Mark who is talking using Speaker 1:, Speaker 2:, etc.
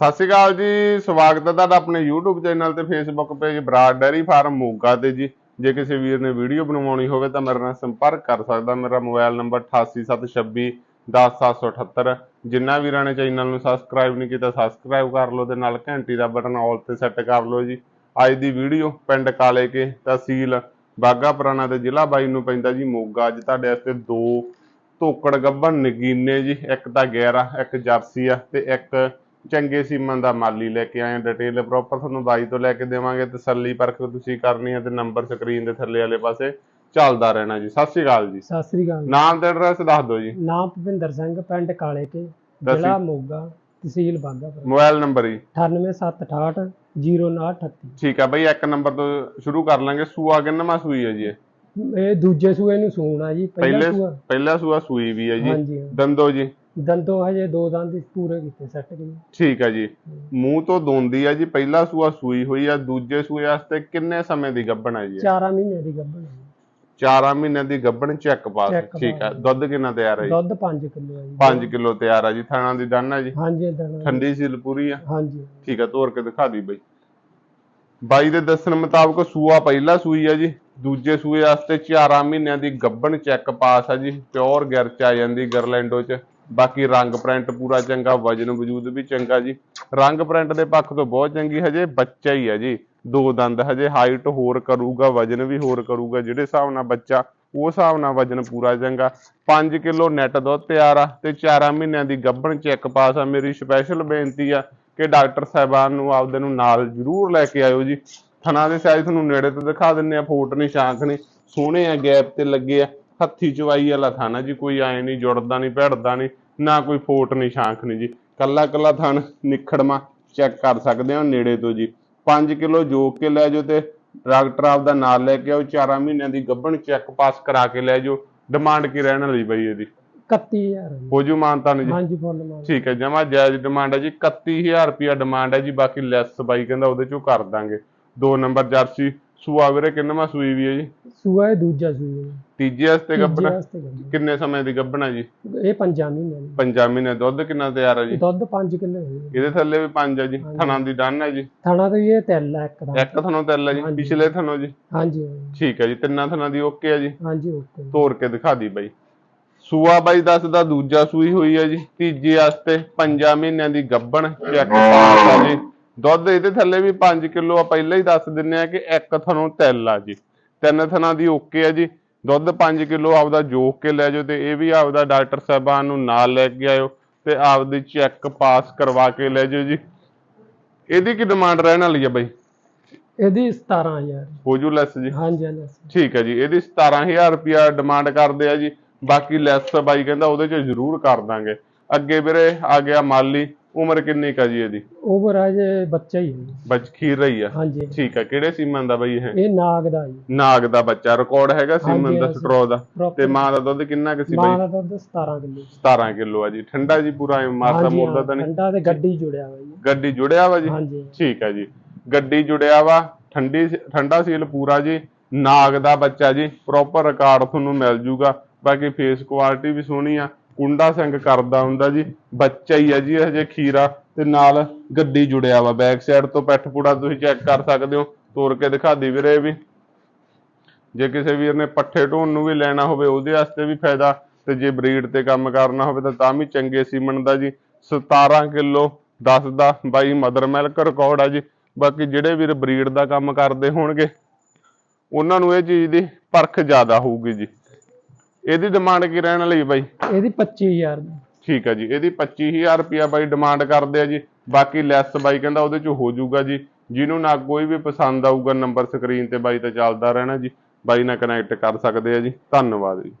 Speaker 1: ਸਤਿ ਸ਼੍ਰੀ ਅਕਾਲ ਜੀ, ਸਵਾਗਤ ਹੈ ਤੁਹਾਡਾ ਆਪਣੇ YouTube ਚੈਨਲ ਤੇ Facebook page Brar dairy farm Moga ਤੇ ਜੀ। ਜੇ ਕਿਸੇ ਵੀਰ ਨੇ ਵੀਡੀਓ ਬਣਵਾਉਣੀ ਹੋਵੇ ਤਾਂ ਮੇਰੇ ਨਾਲ ਸੰਪਰਕ ਕਰ ਸਕਦਾ। ਮੇਰਾ ਮੋਬਾਈਲ ਨੰਬਰ 8876 10778 ਜਿਨ੍ਹਾਂ ਵੀਰਾਂ ਨੇ ਚੈਨਲ ਨੂੰ ਸਬਸਕ੍ਰਾਈਬ ਨਹੀਂ ਕੀਤਾ ਸਬਸਕ੍ਰਾਈਬ ਕਰ ਲਓ ਤੇ ਨਾਲ ਘੰਟੀ ਦਾ ਬਟਨ ਆਲ ਤੇ ਸੈੱਟ ਕਰ ਲਓ ਜੀ। ਅੱਜ ਦੀ ਵੀਡੀਓ ਪਿੰਡ ਕਾਲੇ ਕੇ ਤਹਿਸੀਲ ਬਾਗਾ ਪੁਰਾਣਾ ਤੇ ਜ਼ਿਲ੍ਹਾ ਬਾਈ ਨੂੰ ਪੈਂਦਾ ਜੀ। ਮੋਗਾ ਅੱਜ ਤੁਹਾਡੇ ਵਾਸਤੇ ਦੋ ਧੋਕੜ ਗੱਭਣ ਨਗੀਨੇ ਜੀ। ਇੱਕ ਤਾਂ ਗੈਰਾ, ਇੱਕ ਜਰਸੀ ਆ ਤੇ ਇੱਕ ਚੰਗੇ ਸੀਮਨ ਦਾ ਮਾਲੀ ਲੈ ਕੇ ਆਏ ਡਿਟੇਲ ਪ੍ਰੋਪਰ ਤੁਹਾਨੂੰ ਬਾਈ ਤੋਂ ਲੈ ਕੇ ਦੇਵਾਂਗੇ ਤਸੱਲੀ ਪਰਖ ਤੁਸੀਂ ਕਰਨੀ ਹੈ ਤੇ ਨੰਬਰ ਸਕਰੀਨ ਦੇ ਥੱਲੇ ਵਾਲੇ ਪਾਸੇ ਚੱਲਦਾ ਰਹਿਣਾ ਜੀ। ਸਤਿ ਸ਼੍ਰੀ ਅਕਾਲ ਜੀ।
Speaker 2: ਸਤਿ ਸ੍ਰੀ ਅਕਾਲ
Speaker 1: ਨਾਮ ਤੇ ਐਡਰੈਸ ਦੱਸ ਦਿਓ ਜੀ।
Speaker 2: ਨਾਮ ਭੁਪਿੰਦਰ ਸਿੰਘ ਪਿੰਡ ਕਾਲੇ ਕੇ। ਜ਼ਿਲ੍ਹਾ ਮੋਗਾ ਤਹਿਸੀਲ ਬਾਂਗਾਪੁਰ
Speaker 1: ਮੋਬਾਈਲ ਨੰਬਰ ਜੀ।
Speaker 2: 98768 0938
Speaker 1: ਠੀਕ ਆ ਬਈ ਇੱਕ ਨੰਬਰ ਤੋਂ ਸ਼ੁਰੂ ਕਰ ਲਾਂਗੇ। ਸੂਆ ਕਿੰਨਵਾਂ ਸੂਈ ਹੈ ਜੀ ਇਹ?
Speaker 2: ਦੂਜੇ ਸੂਏ ਨੂੰ ਸੂਣਾ ਜੀ ਪਹਿਲਾ ਸੂਆ।
Speaker 1: ਪਹਿਲਾ ਸੂਆ ਸੂਈ ਵੀ ਹੈ ਜੀ। ਦੰਦੋ ਜੀ।
Speaker 2: ਦੰਦੋਂ ਹਜੇ ਦੋ ਦੰਦ ਪੂਰੇ ਕੀਤੇ ਸੈੱਟ ਕੀਤੇ।
Speaker 1: ਠੀਕ ਹੈ ਜੀ। ਮੂੰਹ ਤੋਂ ਦੋਂਦੀ ਆ ਜੀ ਪਹਿਲਾ ਸੂਆ ਸੂਈ ਹੋਈ ਆ ਦੂਜੇ ਸੂਏ ਵਾਸਤੇ ਕਿੰਨੇ ਸਮੇਂ ਦੀ ਗੱਭਣ ਹੈ ਜੀ? ਇਹ?
Speaker 2: 4 ਮਹੀਨੇ ਦੀ ਗੱਭਣ ਹੈ।
Speaker 1: 4 ਮਹੀਨਿਆਂ ਦੀ ਗੱਭਣ ਚੈੱਕ ਪਾਸ ਠੀਕ ਹੈ
Speaker 2: pass।
Speaker 1: ਦੁੱਧ ਕਿੰਨਾ ਤਿਆਰ ਹੈ ਜੀ?
Speaker 2: ਦੁੱਧ 5 ਕਿਲੋ ਹੈ ਜੀ।
Speaker 1: 5 ਕਿਲੋ ਤਿਆਰ ਆ ਜੀ ਥਾਣਾ ਦੀ ਡਨ ਹੈ ਜੀ?
Speaker 2: ਹਾਂਜੀ ਦਣਾ
Speaker 1: ਠੰਡੀ ਸੀਲ ਪੂਰੀ ਆ?
Speaker 2: ਹਾਂਜੀ।
Speaker 1: ਠੀਕ ਆ ਤੋਰ ਕੇ ਦਿਖਾ ਦੀ ਬਈ। ਬਾਈ ਦੇ ਦੱਸਣ ਮੁਤਾਬਕ ਸੂਆ ਪਹਿਲਾ ਸੂਈ ਆ ਜੀ ਦੂਜੇ ਸੂਏ ਵਾਸਤੇ 4 ਮਹੀਨਿਆਂ ਦੀ ਗੱਭਣ ਚੈੱਕ ਪਾਸ ਆ ਜੀ ਪਿਓਰ ਗਿਰ ਚ ਆ ਜਾਂਦੀ ਗਰਲੈਂਡੋ ਚ। ਬਾਕੀ ਰੰਗ ਪ੍ਰਿੰਟ ਪੂਰਾ ਚੰਗਾ, ਵਜਨ ਵਜੂਦ ਵੀ ਚੰਗਾ ਜੀ। ਰੰਗ ਪ੍ਰਿੰਟ ਦੇ ਪੱਖ ਤੋਂ ਬਹੁਤ ਚੰਗੀ, ਹਜੇ ਬੱਚਾ ਹੀ ਆ ਜੀ। ਦੋ ਦੰਦ, ਹਜੇ ਹਾਈਟ ਹੋਰ ਕਰੂਗਾ, ਵਜਨ ਵੀ ਹੋਰ ਕਰੂਗਾ, ਜਿਹੜੇ ਹਿਸਾਬ ਨਾਲ ਬੱਚਾ, ਉਹ ਹਿਸਾਬ ਨਾਲ ਵਜਨ ਪੂਰਾ ਚੰਗਾ। 5 ਕਿਲੋ ਨੈਟ ਦੁੱਧ ਤਿਆਰ ਆ ਤੇ 4 ਮਹੀਨਿਆਂ ਦੀ ਗੱਭਣ ਚੈੱਕ ਪਾਸ ਆ। ਮੇਰੀ ਸਪੈਸ਼ਲ ਬੇਨਤੀ ਆ ਕਿ ਡਾਕਟਰ ਸਾਹਿਬਾਨ ਨੂੰ ਆਪਦੇ ਨੂੰ ਨਾਲ ਜ਼ਰੂਰ ਲੈ ਕੇ ਆਇਓ ਜੀ। ਥਣਾ ਦੇ ਸਾਈਜ਼ ਤੁਹਾਨੂੰ ਨੇੜੇ ਤੋਂ ਦਿਖਾ ਦਿੰਨੇ ਆ, ਫੋਟ ਨਹੀਂ ਸ਼ਾਂਖ ਨਹੀਂ ਸੋਹਣੇ ਆ ਗੈਪ ਤੇ ਲੱਗੇ ਆ। ਹੱਥੀ ਚਵਾਈ ਵਾਲਾ ਥਾਣਾ ਜੀ ਕੋਈ ਐ ਨਹੀਂ ਜੁੜਦਾ ਨਹੀਂ ਭਿੜਦਾ ਨਹੀਂ ਨਾ ਕੋਈ ਫੋਟ ਨਹੀਂ ਸ਼ਾਂਖ ਨਹੀਂ ਜੀ। ਕੱਲਾ ਕੱਲਾ ਥਣ ਨਿਖੜਮਾ ਚੈੱਕ ਕਰ ਸਕਦੇ ਹੋ ਨੇੜੇ ਤੋਂ ਜੀ। 5 ਕਿਲੋ ਜੋਕ ਕੇ ਲੈ ਜਾਓ ਤੇ ਡਾਕਟਰ ਆਪਦਾ ਨਾਲ ਲੈ ਕੇ ਆਓ 4 ਮਹੀਨਿਆਂ ਦੀ ਗੱਭਣ ਚੈੱਕ ਪਾਸ ਕਰਾ ਕੇ ਲੈ ਜਾਓ। ਡਿਮਾਂਡ ਕੀ ਰਹਿਣ ਵਾਲੀ ਬਈ ਇਹਦੀ?
Speaker 2: 31000 ਹੈ ਜੀ।
Speaker 1: ਹੋ ਮਾਨਤਾ ਨੂੰ ਜੀ।
Speaker 2: ਹਾਂਜੀ ਫੁੱਲ ਮਾਰ
Speaker 1: ਠੀਕ ਹੈ ਜਮਾ ਜਾਇਜ਼ ਡਿਮਾਂਡ ਹੈ ਜੀ। 31000 ਰੁਪਿਆ ਡਿਮਾਂਡ ਹੈ ਜੀ ਬਾਕੀ ਲੈਸ ਬਾਈ ਕਹਿੰਦਾ ਉਹਦੇ ਚੋਂ ਕਰ ਦਾਂਗੇ। ਦੋ ਨੰਬਰ ਜਰਸੀ ਸੂਆ ਵੀਰੇ ਕਿੰਨਵਾਂ ਸੂਈ ਵੀ ਹੈ ਜੀ?
Speaker 2: ਸੂਆ ਇਹ ਦੂਜਾ ਸੂਆ ਜੀ।
Speaker 1: ਤੀਜੇ ਵਾਸਤੇ ਗੱਭਣਾ?
Speaker 2: ਵਾਸਤੇ ਗੱਭਣ।
Speaker 1: ਕਿੰਨੇ ਸਮੇਂ ਦੀ ਗੱਭਣਾ ਜੀ?
Speaker 2: ਇਹ ਪੰਜਾਂ ਮਹੀਨੇ ਦੀ।
Speaker 1: ਪੰਜਾਂ ਮਹੀਨੇ ਦੁੱਧ ਕਿੰਨਾ ਤਿਆਰ ਹੈ ਜੀ?
Speaker 2: ਦੁੱਧ 5 ਕਿਲੋ ਹੈ ਜੀ।
Speaker 1: ਇਹਦੇ ਥੱਲੇ ਵੀ ਪੰਜ ਹੈ ਜੀ। ਥਣਾ ਦੀ ਡਨ ਹੈ ਜੀ।
Speaker 2: ਥਾਣਾ ਤੇ ਇਹ ਤਿੰਨ ਹੈ ਇੱਕ ਦਾ।
Speaker 1: ਇੱਕ ਥਣੋਂ ਤਿੰਨ ਹੈ ਜੀ।
Speaker 2: ਹਾਂਜੀ।
Speaker 1: ਪਿਛਲੇ ਥਣੋਂ ਜੀ।
Speaker 2: ਹਾਂਜੀ।
Speaker 1: ਠੀਕ ਹੈ ਜੀ। ਤਿੰਨਾਂ ਥਣਾਂ ਦੀ ਓਕੇ ਹੈ ਜੀ।
Speaker 2: ਹਾਂਜੀ ਓਕੇ।
Speaker 1: ਤੋੜ ਕੇ ਦਿਖਾ ਦੀ ਬਾਈ। ਸੂਆ ਬਾਈ ਦੱਸਦਾ ਦੂਜਾ ਸੂਈ ਹੋਈ ਹੈ ਜੀ। ਤੀਜੇ ਵਾਸਤੇ ਪੰਜਾਂ ਮਹੀਨਿਆਂ ਦੀ ਗੱਭਣ ਚੈੱਕ ਪਾਸ ਆ ਜੀ। ਦੁੱਧ ਇਹਦੇ ਥੱਲੇ ਵੀ 5 ਕਿਲੋ ਆ। ਪਹਿਲਾਂ ਹੀ ਦੱਸ ਦਿੰਨੇ ਆ ਕਿ ਇੱਕ ਥਣੋਂ ਤਿਲ ਆ ਜੀ। ਤਿੰਨ ਥਣਾਂ ਦੀ ਓਕੇ ਆ ਜੀ। ਦੁੱਧ 5 ਕਿਲੋ ਆਪਦਾ ਜੋਕ ਕੇ ਲੈ ਜਾਓ ਤੇ ਇਹ ਵੀ ਆਪਦਾ ਡਾਕਟਰ ਸਾਹਿਬਾਨ ਨੂੰ ਨਾਲ ਲੈ ਕੇ ਆਇਓ ਤੇ ਆਪਦੀ ਚੈੱਕ ਪਾਸ ਕਰਵਾ ਕੇ ਲੈ ਜਾਓ ਜੀ। ਇਹਦੀ ਕੀ ਡਿਮਾਂਡ ਰਹਿਣ ਵਾਲੀ ਆ ਬਾਈ?
Speaker 2: ਇਹਦੀ 17000
Speaker 1: ਹੋ ਜੂ ਲੈਸ ਜੀ।
Speaker 2: ਹਾਂਜੀ ਹਾਂਜੀ
Speaker 1: ਠੀਕ ਹੈ ਜੀ ਇਹਦੀ 17000 ਰੁਪਿਆ ਡਿਮਾਂਡ ਕਰਦੇ ਆ ਜੀ। ਬਾਕੀ ਲੈਸ ਬਾਈ ਕਹਿੰਦਾ ਉਹਦੇ ਚ ਜ਼ਰੂਰ ਕਰ ਦਾਂਗੇ। ਅੱਗੇ ਵੀਰੇ ਆ ਗਿਆ ਮਾਲੀ। ਉਮਰ ਕਿੰਨੀ ਕਾ ਜੀ ਇਹਦੀ?
Speaker 2: ਓਵਰ ਅਜੇ ਬੱਚਾ ਹੀ।
Speaker 1: ਬੱਚ ਖੀਰ ਰਹੀ ਆ?
Speaker 2: ਹਾਂਜੀ।
Speaker 1: ਠੀਕ ਹੈ ਕਿਹੜੇ ਸੀਮਨ ਦਾ ਬਈ ਇਹ?
Speaker 2: ਇਹ ਨਾਗ ਦਾ ਜੀ।
Speaker 1: ਨਾਗ ਦਾ ਬੱਚਾ ਰਿਕਾਰਡ ਹੈਗਾ ਸੀਮਨ ਦਾ
Speaker 2: ਹਾਂਜੀ।
Speaker 1: ਸਟਰੋ ਦਾ? ਤੇ ਮਾਂ ਦਾ ਦੁੱਧ ਕਿੰਨਾ ਕੁ ਸੀ
Speaker 2: ਮਾਂ
Speaker 1: ਬਈ
Speaker 2: ਦਾ ਦੁੱਧ 17 ਕਿਲੋ।
Speaker 1: 17 ਕਿਲੋ ਆ ਜੀ। ਠੰਡਾ ਜੀ ਪੂਰਾ ਐਂ ਮਾਰਦਾ
Speaker 2: ਹਾਂ,
Speaker 1: ਤਾਂ ਨਹੀਂ?
Speaker 2: ਠੰਡਾ ਤੇ ਗੱਡੀ ਜੁੜਿਆ ਹੋਇਆ ਜੀ।
Speaker 1: ਗੱਡੀ ਜੁੜਿਆ ਵਾ ਜੀ?
Speaker 2: ਹਾਂਜੀ।
Speaker 1: ਠੀਕ ਹੈ ਜੀ। ਗੱਡੀ ਜੁੜਿਆ ਵਾ ਠੰਡੀ ਠੰਡਾ ਸੀਲ ਪੂਰਾ ਜੀ। ਨਾਗ ਦਾ ਬੱਚਾ ਜੀ। ਪ੍ਰੋਪਰ ਰਿਕਾਰਡ ਤੁਹਾਨੂੰ ਮਿਲ ਜੂਗਾ। ਬਾਕੀ ਫੇਸ ਕੁਆਲਿਟੀ ਵੀ ਸੋਹਣੀ ਆ। ਕੁੰਡਾ ਸਿੰਘ ਕਰਦਾ ਹੁੰਦਾ ਜੀ, ਬੱਚਾ ਹੀ ਆ ਜੀ ਇਹ ਹਜੇ ਖੀਰਾ, ਤੇ ਨਾਲ ਗੱਡੀ ਜੁੜਿਆ ਵਾ ਬੈਕ ਸਾਈਡ ਤੋਂ ਪੈਠ ਪੂੜਾ ਤੁਸੀਂ ਚੈੱਕ ਕਰ ਸਕਦੇ ਹੋ ਤੋੜ ਕੇ ਦਿਖਾ ਦੀ ਵੀਰੇ ਵੀ। ਜੇ ਕਿਸੇ ਵੀਰ ਨੇ ਪੱਠੇ ਢੋਣ ਨੂੰ ਵੀ ਲੈਣਾ ਹੋਵੇ, ਉਹਦੇ ਵਾਸਤੇ ਵੀ ਫਾਇਦਾ, ਤੇ ਜੇ ਬਰੀਡ ਤੇ ਕੰਮ ਕਰਨਾ ਹੋਵੇ, ਤਾਂ ਤਾਂ ਵੀ ਚੰਗੇ ਸੀਮਨ ਦਾ ਜੀ। 17 ਕਿਲੋ 10 ਦਾ ਬਾਈ ਮਦਰ ਮਿਲਕ ਰਿਕਾਰਡ ਆ ਜੀ। ਬਾਕੀ ਜਿਹੜੇ ਵੀਰ ਬਰੀਡ ਦਾ ਕੰਮ ਕਰਦੇ ਹੋਣਗੇ, ਉਹਨਾਂ ਨੂੰ ਇਹ ਚੀਜ਼ ਦੀ ਪਰਖ ਜ਼ਿਆਦਾ ਹੋਊਗੀ ਜੀ। ਇਹਦੀ ਡਿਮਾਂਡ ਕੀ ਰਹਿਣ ਵਾਲੀ ਬਾਈ?
Speaker 2: ਇਹਦੀ 25000 ਦੀ।
Speaker 1: ਠੀਕ ਹੈ ਜੀ ਇਹਦੀ 25000 ਰੁਪਿਆ ਬਾਈ ਡਿਮਾਂਡ ਕਰਦੇ ਆ ਜੀ। ਬਾਕੀ ਲੈਸ ਬਾਈ ਕਹਿੰਦਾ ਉਹਦੇ ਚ ਹੋ ਜਾਊਗਾ ਜੀ। ਜਿਹਨੂੰ ਨਾ ਕੋਈ ਵੀ ਪਸੰਦ ਆਊਗਾ ਨੰਬਰ ਸਕਰੀਨ ਤੇ ਬਾਈ ਤੇ ਚੱਲਦਾ ਰਹਿਣਾ ਜੀ। ਬਾਈ ਨਾਲ ਕਨੈਕਟ ਕਰ ਸਕਦੇ ਆ ਜੀ। ਧੰਨਵਾਦ ਜੀ।